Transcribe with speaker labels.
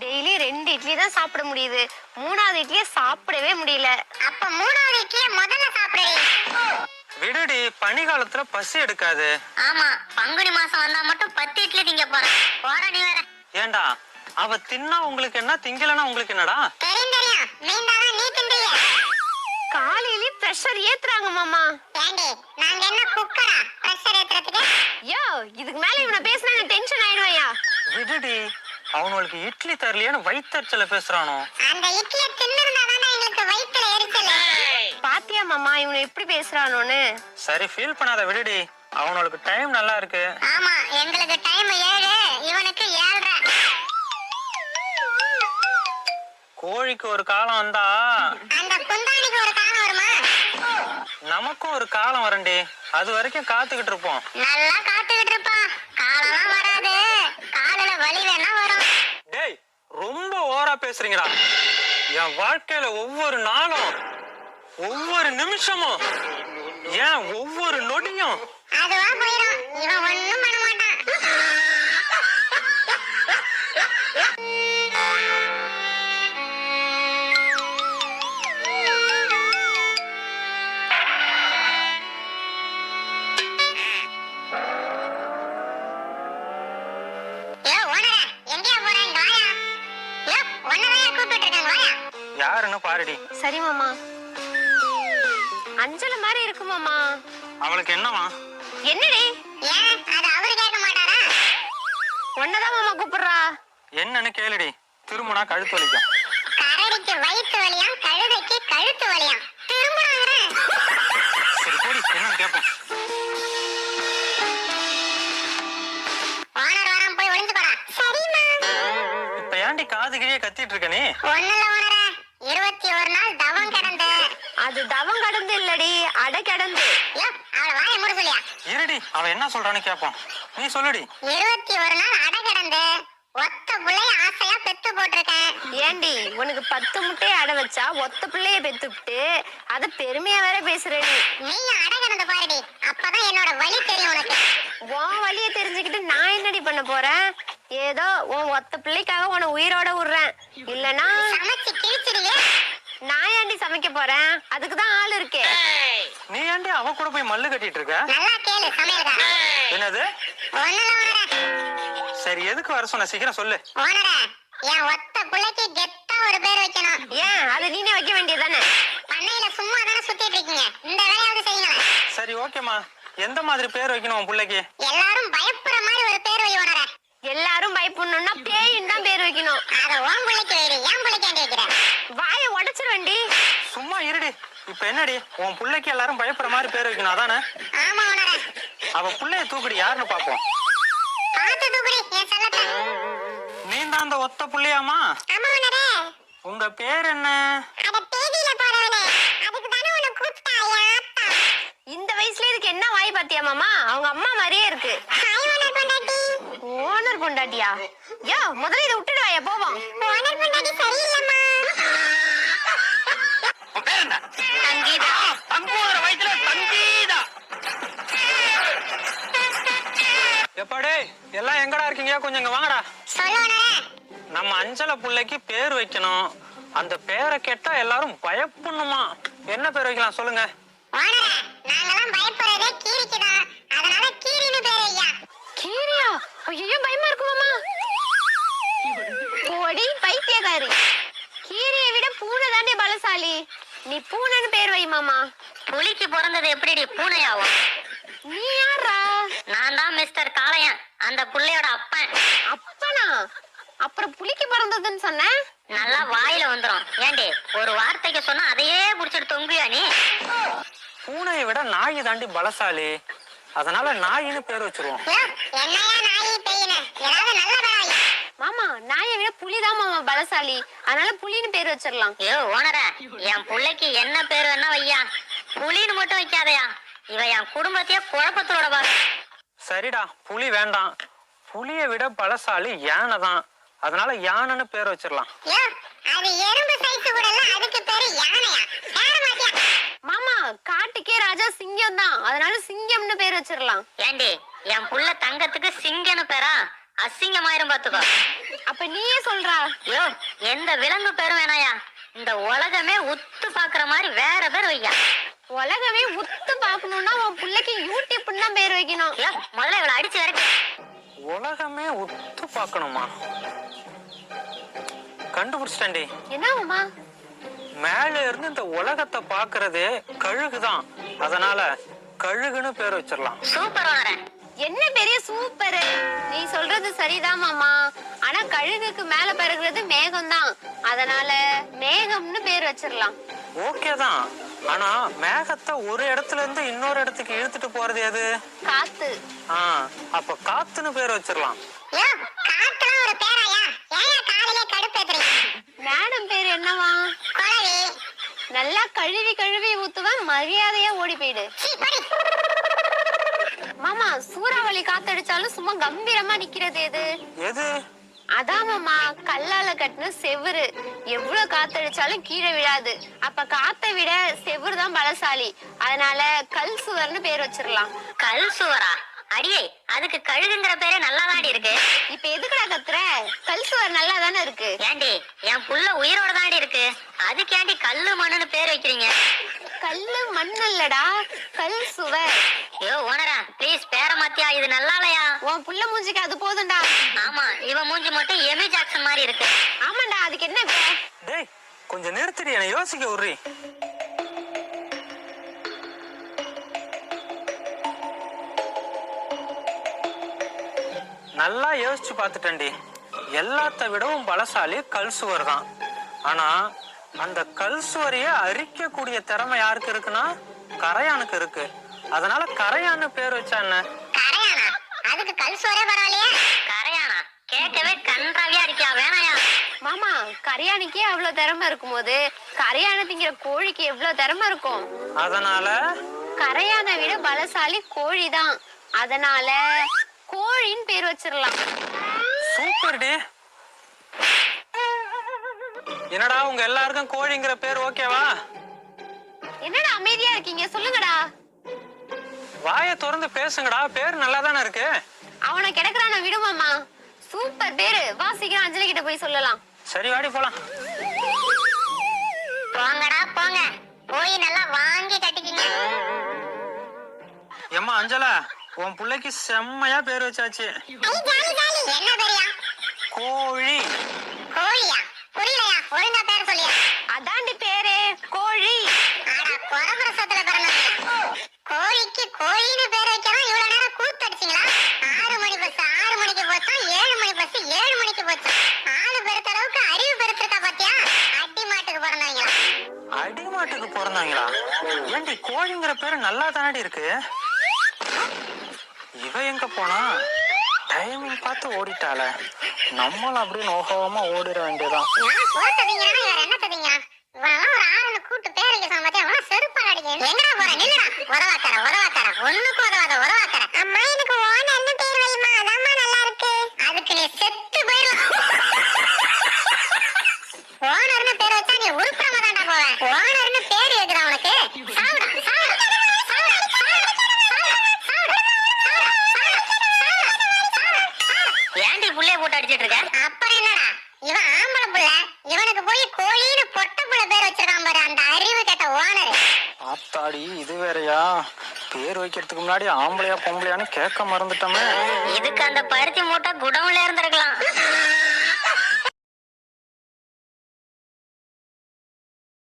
Speaker 1: Daily ரெண்டு இட்லி தான் சாப்பிட முடியுது. மூணாவது இட்லியை சாப்பிடவே முடியல.
Speaker 2: அப்ப மூணாவது இட்லிய முதல்ல சாப்பிடுறீ
Speaker 3: விடுடி பனி காலத்துல பசி எடுக்காது.
Speaker 2: ஆமா பங்குனி மாசம் வந்தா மட்டும் பத்து இட்லி திங்க போறேன். போற நீ வேற.
Speaker 3: ஏண்டா அவ தின்னா உங்களுக்கு என்ன திங்கலன்னா உங்களுக்கு என்னடா?
Speaker 2: தெரியும் தெரியும். மீண்டாதான் நீ தின்றீங்க
Speaker 1: காலையிலே ப்ரெஷர் ஏத்துறாங்க மாமா.
Speaker 2: ஏண்டி நாங்க என்ன குக்கரா பிரஷர் ஏத்துறதுக்கு?
Speaker 1: யோ இதுக்கு மேல இவனை பேசினா டென்ஷன் ஆயிடுவேயா?
Speaker 3: விடுடி அவனுக்கு இட்லி தரலையேன்னு வயிற்றுச்சல பேசுறானோ?
Speaker 2: அந்த இட்லிய தின்னிருந்தா தானே எங்களுக்கு வயித்துல எரிச்சல்?
Speaker 1: பாத்தியா மாமா இவனை எப்படி பேசுறானோன்னு?
Speaker 3: சரி ஃபீல் பண்ணாத விடுடி. அவனுக்கு டைம் நல்லா இருக்கு.
Speaker 2: ஆமா எங்களுக்கு டைம் ஏழு இவனுக்கு ஏழரை.
Speaker 3: கோழிக்கு ஒரு காலம் வந்தா
Speaker 2: அந்த குந்தாணிக்கு ஒரு காலம் வருமா?
Speaker 3: நமக்கும் ஒரு காலம் வரண்டி அது வரைக்கும் காத்துக்கிட்டு இருப்போம்.
Speaker 2: நல்லா காத்துக்கிட்டு இருப்பான் காலம்லாம் வராது காலில வலி வேணா வரும்
Speaker 3: டேய் என்னடா பேசுறீங்கடா என் வாழ்க்கையில ஒவ்வொரு நாளும் ஒவ்வொரு நிமிஷமும் ஏன் ஒவ்வொரு நொடியும்
Speaker 2: அதுவா போயிடும் இவன் ஒண்ணும் பண்ண
Speaker 3: யாருன்னு பாருடி.
Speaker 1: சரி மாமா. அஞ்சல மாதிரி இருக்கு மாமா.
Speaker 3: அவளுக்கு என்னவா
Speaker 1: என்னடி?
Speaker 2: ஏன், அது அவரு கேட்க மாட்டாரா?
Speaker 1: உன்னதான் மாமா கூப்பிடுறா.
Speaker 3: என்னன்னு கேளுடி. திரும்பினா கழுத்து வலிக்கும்.
Speaker 2: கரடிக்கு வயித்து வலியாம், கழுதைக்கு கழுத்து வலியாம். திரும்புறாங்கறேன்.
Speaker 3: சரி போடி. என்னன்னு கேட்போம்
Speaker 2: ஓனர் வரான், போய் ஒளிஞ்சுக்கோடா. சரிம்மா.
Speaker 3: இப்ப ஏன்டி காது கிழியே கத்திட்டு இருக்க நீ?
Speaker 2: ஓனரே, இருபத்தி ஒரு நாள் தவம் கிடந்து
Speaker 1: அது தவம் கடந்து இல்லடி அடை கிடந்து.
Speaker 2: அவளை வாயை மூட சொல்லியா?
Speaker 3: இருடி அவ என்ன சொல்றான்னு கேட்போம் நீ சொல்லுடி.
Speaker 2: இருபத்தி ஒரு நாள் அடை கிடந்து ஒத்த புள்ளைய ஆசையா பெத்து போட்டிருக்கேன்.
Speaker 1: ஏண்டி உனக்கு பத்து முட்டையை அடை வச்சா ஒத்த பிள்ளைய பெத்துவிட்டு அத பெருமையா வேற பேசுற நீ
Speaker 2: நீ அடை கிடந்து பாருடி அப்பதான் என்னோட வலி தெரியும் உனக்கு.
Speaker 1: உன் வழிய தெரிஞ்சுக்கிட்டு நான் என்னடி பண்ண போறேன்? ஏதோ உன் ஒத்த பிள்ளைக்காக உன்னை உயிரோட விடுறேன். இல்லனா
Speaker 2: சமைச்சு கிழிச்சிடுவே
Speaker 1: ஏண்டி சமைக்க போறேன்? அதுக்கு தான் ஆள் இருக்கே.
Speaker 3: நீ ஏன்டி அவ கூட போய் மல்லு கட்டிட்டு இருக்க?
Speaker 2: நல்லா கேளு சமையல்கார
Speaker 3: என்னது?
Speaker 2: ஒண்ணுல ஓனரே
Speaker 3: சரி எதுக்கு வர சொன்ன? சீக்கிரம் சொல்லு.
Speaker 2: ஓனரே என் ஒத்த புள்ளைக்கு கெத்தா ஒரு பேர் வைக்கணும்.
Speaker 1: ஏன்? அது நீனே வைக்க வேண்டியதானே
Speaker 2: பண்ணையில சும்மா தானே சுத்திட்டு இருக்கீங்க. இந்த வேலையாவது செய்யுங்களேன்.
Speaker 3: சரி ஓகேம்மா. எந்த மாதிரி பேர் வைக்கணும் உன் பிள்ளைக்கு?
Speaker 2: எல்லாரும் பயப்படுற மாதிரி ஒரு பேர் வை ஓனரே
Speaker 1: எல்லாரும் பயப்படணும்னா தான் பேர் வைக்கணும்
Speaker 2: அத உன் பிள்ளைக்கு வைடு என் பிள்ளைக்கு ஏண்டி வைக்கிற?
Speaker 1: வாயை உடைச்சிருவேண்டி
Speaker 3: சும்மா இருடி. இப்ப என்னடி? உன் பிள்ளைக்கு எல்லாரும் பயப்படுற மாதிரி பேர் வைக்கணும் அதானே?
Speaker 2: ஆமா ஓனரே
Speaker 3: அவ பிள்ளைய தூக்குடி யாருன்னு பாப்போம்.
Speaker 2: பார்த்து தூக்குடி என் செல்லத்தை.
Speaker 3: நீ தான் அந்த ஒத்த புள்ளையாமா?
Speaker 2: ஆமா ஓனரே
Speaker 3: உங்க பேர் என்ன?
Speaker 2: அத தேதியில போறவனே. அதுக்கு தானே உன்னை கூப்பிட்டா
Speaker 1: இந்த வயசுல இதுக்கு என்ன வாய் பாத்தியா மாமா? அவங்க அம்மா மாதிரியே இருக்கு.
Speaker 2: ஓனர் பொண்டாட்டி
Speaker 1: ஓனர் பொண்டாட்டியா? யோ முதல்ல இதை விட்டுடு வாயா போவோம்.
Speaker 2: ஓனர் பொண்டாட்டி சரியில்லைம்மா.
Speaker 1: சங்கீதா.
Speaker 3: தங்கூர வயசுல சங்கீதா. எப்பாடே எல்லாம் எங்கடா இருக்கீங்க? கொஞ்சம் இங்க வாங்கடா. நம்ம அஞ்சல புள்ளைக்கு பேர் வைக்கணும். அந்த பேரை கேட்டா எல்லாரும் பயப்படணுமா என்ன பேர் வைக்கலாம் சொல்லுங்க.
Speaker 2: நாங்கெல்லாம் பயப்படுறதே கீரிக்கு தான். அதனால கீரின்னு பேர் ஐயா
Speaker 1: கீரியா? ஐயோ பயமா இருக்கு மாமா. போடி பைத்தியக்காரி. கீரியை விட பூனை தானே பலசாலி. நீ பூனைன்னு பேர் வை மாமா.
Speaker 2: புலிக்கு பிறந்தது எப்படிடி பூனையாவும்
Speaker 1: நீ யாரா
Speaker 2: நான் தான் மிஸ்டர் காளையன். அந்த புள்ளையோட அப்பன்.
Speaker 1: அப்பனா? அப்புறம் புலிக்கு பிறந்ததுன்னு சொன்ன?
Speaker 2: நல்லா வாயில வந்துரும். ஏண்டி ஒரு வார்த்தைக்கு சொன்னா அதையே புடிச்சிட்டு தொங்குயா நீ?
Speaker 3: பூனையை விட நாய் தாண்டி பலசாலி. அதனால நாயின்னு பேர் வச்சிருவோம்
Speaker 2: என்னையா நாயி பெய்யுன ஏதாவது நல்ல பேராய்
Speaker 1: மாமா நாயை விட புலிதான் மாமா பலசாலி. அதனால புலின்னு பேர் வச்சிடலாம்
Speaker 2: ஐயோ ஓனர என் புள்ளைக்கு என்ன பேரு என்ன வையா. புலின்னு மட்டும் வைக்காதயா. இவ என் குடும்பத்தையே குழப்பத்தோட பாரு
Speaker 3: சரிடா புலி வேண்டாம். புலியை விட பலசாலி யானை தான். அதனால யானைன்னு பேர் வச்சிடலாம்
Speaker 2: அது எறும்பு சைஸ் கூட இல்ல அதுக்கு பேரு யானையா.
Speaker 1: மாமா காட்டுக்கே ராஜா சிங்கம் தான். அதனால சிங்கம்னு பேர் வச்சிடலாம்
Speaker 2: ஏண்டி என் புள்ள தங்கத்துக்கு சிங்கன்னு பேரா? அசிங்கமாயிரும் பாத்துக்கோ
Speaker 1: அப்ப நீயே சொல்றா.
Speaker 2: யோ எந்த விலங்கு பேரும் வேணாயா? இந்த உலகமே உத்து பாக்குற மாதிரி வேற பேர் வையா.
Speaker 1: உலகமே உத்து பார்க்கணும்னா உன் பிள்ளைக்கு யூடியூப்னு தான் பேர் வைக்கணும்.
Speaker 2: முதல்ல இவளை அடிச்சு வரைக்கும்
Speaker 3: உலகமே உத்து பார்க்கணுமா? கண்டுபிடிச்சிட்டேன்டி.
Speaker 1: என்ன மாமா
Speaker 3: மேல இருந்து இந்த உலகத்தை பாக்குறதே கழுகுதான். அதனால கழுகுன்னு பேர் வச்சிடலாம்.
Speaker 2: சூப்பர் ஓனரன்
Speaker 1: என்ன பெரிய சூப்பர்? நீ சொல்றது சரிதான் மாமா. ஆனா கழுகுக்கு மேல பிறகுறது மேகம் தான் அதனால மேகம்னு பேர் வச்சிடலாம்
Speaker 3: ஓகே தான் ஆனா மேகத்தை ஒரு இடத்துல இருந்து இன்னொரு இடத்துக்கு இழுத்துட்டு போறது எது?
Speaker 1: காத்து.
Speaker 3: ஆ அப்ப காத்துன்னு பேர் வச்சிடலாம்
Speaker 1: மேடம் பேர் என்னவா நல்லா கழுவி கழுவி ஊத்துவேன் மரியாதையா ஓடி போயிடு. மாமா சூறாவளி காத்தடிச்சாலும் சும்மா கம்பீரமா நிக்கிறது எது?
Speaker 3: எது?
Speaker 1: அதான் மாமா கல்லால கட்டின செவுரு எவ்வளவு காத்தடிச்சாலும் கீழே விழாது. அப்ப காத்தை விட செவுரு தான் பலசாலி. அதனால கல் சுவர்னு பேர் வச்சிடலாம்
Speaker 2: கல் சுவரா? அடியே அதுக்கு கழுகுங்கிற பேரே நல்லாதாடி இருக்கு.
Speaker 1: இப்ப எதுக்குடா கத்துற? கல் சுவர் நல்லா தானே இருக்கு.
Speaker 2: ஏண்டி என் புள்ள உயிரோட தாண்டி இருக்கு. அதுக்கு ஏண்டி கல்லு மண்ணுன்னு பேர் வைக்கிறீங்க?
Speaker 1: கல்லு மண் இல்லடா கல் சுவர்
Speaker 2: யோ ஓனரா ப்ளீஸ் பேர மாத்தியா இது நல்லா இல்லையா
Speaker 1: உன் புள்ள மூஞ்சிக்கு அது போதும்டா.
Speaker 2: ஆமா இவ மூஞ்சி மட்டும் எமி ஜாக்சன் மாதிரி இருக்கு.
Speaker 1: ஆமாண்டா அதுக்கு என்ன இப்ப
Speaker 3: டேய் கொஞ்சம் நிறுத்திடி என்னை யோசிக்க விட்றி. நல்லா யோசிச்சு பார்த்துட்டேன்டி. எல்லாத்த விடவும் பலசாலி கல் சுவர் தான் ஆனா அந்த கல் சுவரையே அரிக்கக்கூடிய திறமை யாருக்கு இருக்குன்னா கரையானுக்கு இருக்கு. அதனால கரையான்னு பேர் வச்சா என்ன?
Speaker 2: கரையானா? அதுக்கு கல் சோறே பரவாயில்லையே கரையானா? கேட்கவே கன்றாவியா இருக்கியா வேணாயா?
Speaker 1: மாமா கரையானுக்கே அவ்வளவு திறமை இருக்கும்போது கரையானை திங்கிற கோழிக்கு எவ்வளவு திறமை இருக்கும்?
Speaker 3: அதனால
Speaker 1: கரையானை விட பலசாலி கோழி தான். அதனால கோழின்னு பேர் வச்சிடலாம்
Speaker 3: சூப்பர் டி என்னடா உங்க எல்லாருக்கும் கோழிங்கிற பேர் ஓகேவா?
Speaker 1: என்னடா அமைதியா இருக்கீங்க? சொல்லுங்கடா.
Speaker 3: வாயை திறந்து பேசுங்கடா. பேர் நல்லா தானே இருக்கு?
Speaker 1: அவனை கிடக்குறான விடுமாமா சூப்பர் பேரு. வா சீக்கிரம் அஞ்சலி கிட்ட போய் சொல்லலாம்.
Speaker 3: சரி வாடி போலாம்.
Speaker 2: போங்கடா போங்க. போய் நல்லா வாங்கி கட்டிக்கிங்க.
Speaker 3: ஏம்மா அஞ்சலா உன் பிள்ளைக்கு செம்மையா பேர் வச்சாச்சு.
Speaker 2: என்ன பேரியா?
Speaker 3: கோழி.
Speaker 2: கோழியா? ஒழுங்கா பேர் சொல்லியா?
Speaker 1: அதாண்டி பேரு கோழி.
Speaker 2: ஆடா குறபிரசத்துல பிறந்தவங்க கோழிக்கு கோழின்னு பேர் வைக்கலாம் இவ்வளவு நேரம் கூத்தடிச்சீங்களா ஆறு மணி பஸ் ஆறு மணிக்கு போச்சா ஏழு மணி பஸ் ஏழு மணிக்கு போச்சு ஆளு பெருத்த அளவுக்கு அறிவு பெருத்திருக்கா பாத்தியா? அடி மாட்டுக்கு பிறந்தவங்களா.
Speaker 3: அடிமாட்டுக்கு பிறந்தாங்களா ஏண்டி கோழிங்கிற பேர் நல்லா தானடி இருக்கு? இவ எங்க போனா? டைமிங் பார்த்து ஓடிட்டாளே. நம்மளும் அப்படியே நோகமா ஓடிட வேண்டியதான்
Speaker 2: நான் சோத்ததிங்கன்னா வேற என்ன ததிங்க இவனெல்லாம் ஒரு ஆளுன்னு கூட்டு பேர் வைக்க சொன்ன பாத்தியா அவன் செருப்பால் அடிக்க எங்கடா போற நில்லுடா உதவாக்கற உதவாக்கற ஒண்ணுக்கு உதவாத உதவாக்கற அம்மா எனக்கு ஓனர்னு பேர் வைமா அதாம்மா நல்லா இருக்கு அதுக்கு நீ செத்து போயிடலாம் ஓனர்னு பேர் வச்சா நீ உருப்படாம தான்டா போவ ஓனர்னு பேர் எதுடா உனக்கு சாவுடா சாவுடா சாவுடா சாவுடா ஏன்டி புள்ளைய போட்டு அடிச்சிட்டு இருக்க அப்புறம் என்னடா இவன் ஆம்பளை புள்ள இவனுக்கு போய் கோழின்னு பொட்ட புள்ள பேர் வச்சிருக்கான் பாரு அந்த அறிவு கெட்ட ஓனர்.
Speaker 3: ஆத்தாடி இது வேறயா? பேர் வைக்கிறதுக்கு முன்னாடி ஆம்பளையா பொம்பளையான்னு கேட்க மறந்துட்டோமே.
Speaker 2: இதுக்கு அந்த பருத்தி மூட்டை குடவுல இருந்திருக்கலாம்.